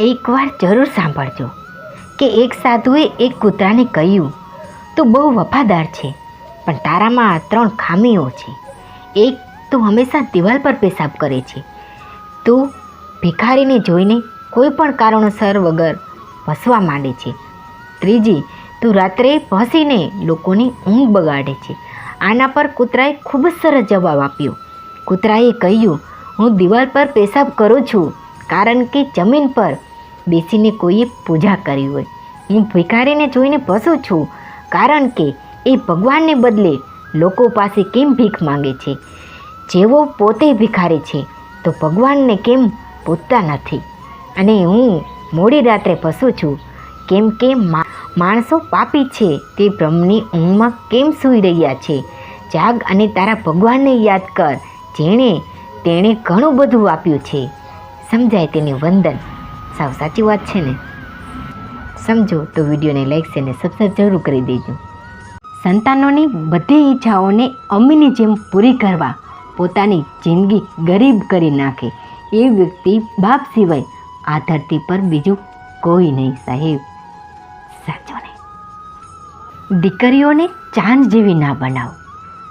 એકવાર જરૂર સાંભળજો કે એક સાધુએ એક કૂતરાને કહ્યું, તું બહુ વફાદાર છે, પણ તારામાં ત્રણ ખામીઓ છે. એક તું હંમેશા દિવાલ પર પેશાબ કરે છે. તું ભિખારીને જોઈને કોઈ પણ કારણોસર વગર ભસવા માંડે છે. ત્રીજી, તું રાત્રે ભસીને લોકોની ઊંઘ બગાડે છે. આના પર કૂતરાએ ખૂબ જ સરસ જવાબ આપ્યો. કૂતરાએ કહ્યું, હું દિવાલ પર પેશાબ કરું છું કારણ કે જમીન પર બેસીને કોઈએ પૂજા કરી હોય. હું ભિખારીને જોઈને ભસું છું, કારણ કે એ ભગવાનને બદલે લોકો પાસે કેમ ભીખ માંગે છે? જેવો પોતે ભિખારી છે, તો ભગવાનને કેમ પૂછતા નથી? અને હું મોડી રાત્રે ભસું છું, કેમ કે માણસો પાપી છે, તે બ્રહ્મની ઊંઘમાં કેમ સૂઈ રહ્યા છે? જાગ અને તારા ભગવાનને યાદ કર, જેણે, તેણે ઘણું બધું આપ્યું છે. સમજાય તેની વંદન. સાવ સાચી વાત છે ને? સમજો તો વિડીયોને લાઈક છે ને સબસ્ક્રાઈબ જરૂર કરી દેજો. સંતાનોની બધી ઈચ્છાઓને અમીની જેમ પૂરી કરવા, પોતાની જિંદગી ગરીબ કરી નાખે. એ વ્યક્તિ બાપ સિવાય આ ધરતી પર બીજું કોઈ નહીં, સાહેબ. સાચો ને? દીકરીઓને ચાંદ જેવી ના બનાવો,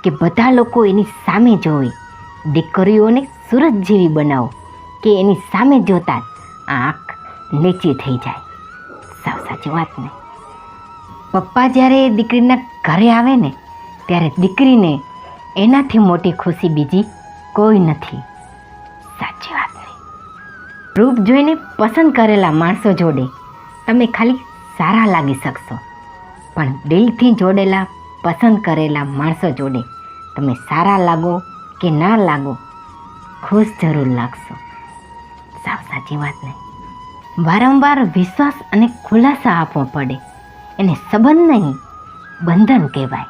કે બધા લોકો એની સામે જોવે. દીકરીઓને સુરત જેવી બનાવો કે એની સામે જોતા જ આંખ નીચી થઈ જાય. સાવ સાચી વાત ને? પપ્પા જ્યારે દીકરીના ઘરે આવે ને, ત્યારે દીકરીને એનાથી મોટી ખુશી બીજી કોઈ નથી. સાચી વાત નહીં રૂપ જોઈને પસંદ કરેલા માણસો જોડે તમે ખાલી સારા લાગી શકશો. પણ દિલથી જોડેલા, પસંદ કરેલા માણસો જોડે તમે સારા લાગો કે ના લાગો, ખુશ જરૂર લાગશો. સાવ સાચી વાત નહીં વારંવાર વિશ્વાસ અને ખુલાસા આપવો પડે. એને સંબંધ નહીં, બંધન કહેવાય.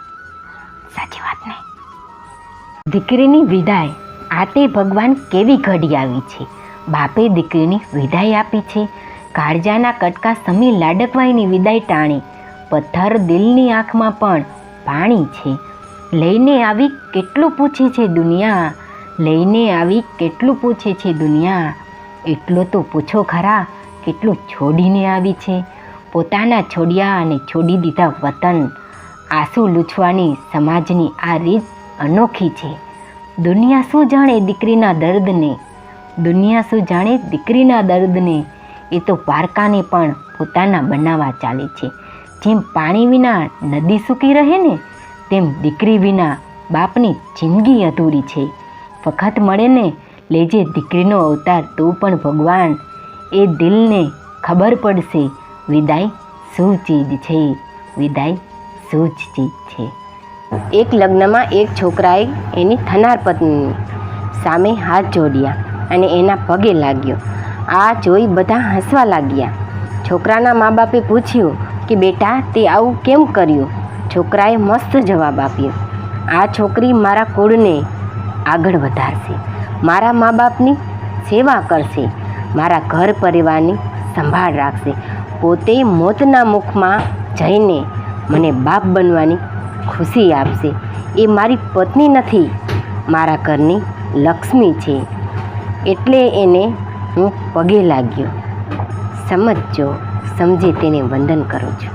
સાચી વાત નહીં દીકરીની વિદાય આ તે ભગવાન કેવી ઘડી આવી છે? બાપે દીકરીની વિદાય આપી છે. કાળજાના કટકા સમી લાડકવાઈની વિદાય ટાણી. પથ્થર દિલની આંખમાં પણ પાણી છે. લઈને આવી કેટલું પૂછે છે દુનિયા? લઈને આવી કેટલું પૂછે છે દુનિયા? એટલો તો પૂછો ખરા, કેટલું છોડીને આવી છે? પોતાના છોડ્યા અને છોડી દીધા વતન, આંસુ લૂછવાની સમાજની આ રીત અનોખી છે. દુનિયા શું જાણે દીકરીના દર્દને? દુનિયા શું જાણે દીકરીના દર્દને? એ તો પારકાને પણ પોતાના બનાવવા ચાલે છે. જેમ પાણી વિના નદી સૂકી રહે ને, તેમ દીકરી વિના બાપની જિંદગી અધૂરી છે. વખત મળે ને લેજે દીકરીનો અવતાર તું પણ ભગવાન. એ દિલને ખબર પડશે. વિદાય શું ચીજ છે. વિદાય શું ચીજ છે. એક લગ્નમાં એક છોકરાએ એની થનાર પત્ની સામે હાથ જોડ્યા અને એના પગે લાગ્યો. આ જોઈ બધા હસવા લાગ્યા. છોકરાના મા બાપે પૂછ્યું કે બેટા, તે આવું કેમ કર્યું? છોકરાએ મસ્ત જવાબ આપ્યો. આ છોકરી મારા કુળને આગળ વધારશે. મારા મા બાપની સેવા કરશે, મારા ઘર પરિવારની સંભાળ રાખશે. પોતે મોતના મુખમાં જઈને મને બાપ બનવાની ખુશી આપશે. એ મારી પત્ની નથી, મારા ઘરની લક્ષ્મી છે. એટલે એને હું પગે લાગ્યો. સમજજો, સમજે તેને વંદન કરું છું.